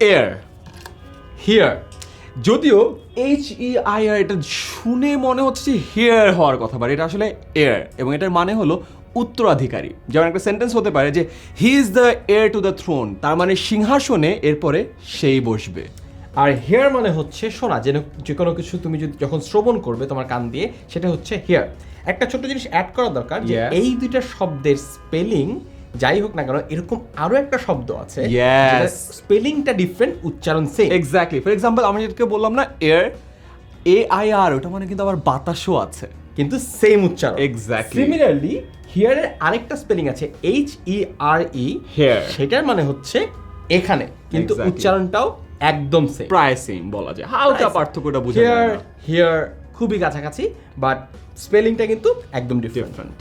Air here যদিও H E I R এটা শুনে মনে হচ্ছে হেয়ার হওয়ার কথা বাট এটা আসলে এয়ার এবং এটার মানে হলো উত্তরাধিকারী। যেমন একটা সেন্টেন্স হতে পারে যে he is the heir to the throne তার মানে সিংহাসনে এরপরে সেই বসবে। আর হেয়ার মানে হচ্ছে শোনা যে যে কোনো কিছু তুমি যদি যখন শ্রবণ করবে তোমার কান দিয়ে সেটা হচ্ছে হেয়ার একটা ছোট্ট জিনিস অ্যাড করা দরকার যে এই দুইটা শব্দের স্পেলিং যাই হোক না কেন এরকম আরও একটা শব্দ আছে. স্পেলিংটা ডিফারেন্ট উচ্চারণ সেম এক্স্যাক্টলি ফর এক্সাম্পল আমি যেটাকে বললাম না এয়ার এ আই আর ওটা মানে কিন্তু আবার বাতাসও আছে। কিন্তু সেম উচ্চারণ। Exactly. সিমিলারলি হিয়ারের আরেকটা স্পেলিং আছে H E R E Here. সেটার মানে হচ্ছে এখানে কিন্তু উচ্চারণটাও একদম সেম প্রায় সেম বলা যায়। হালকা পার্থক্যটা বোঝা যায় হিয়ার হিয়ার খুবই কাছাকাছি বাট স্পেলিংটা কিন্তু একদম ডিফারেন্ট.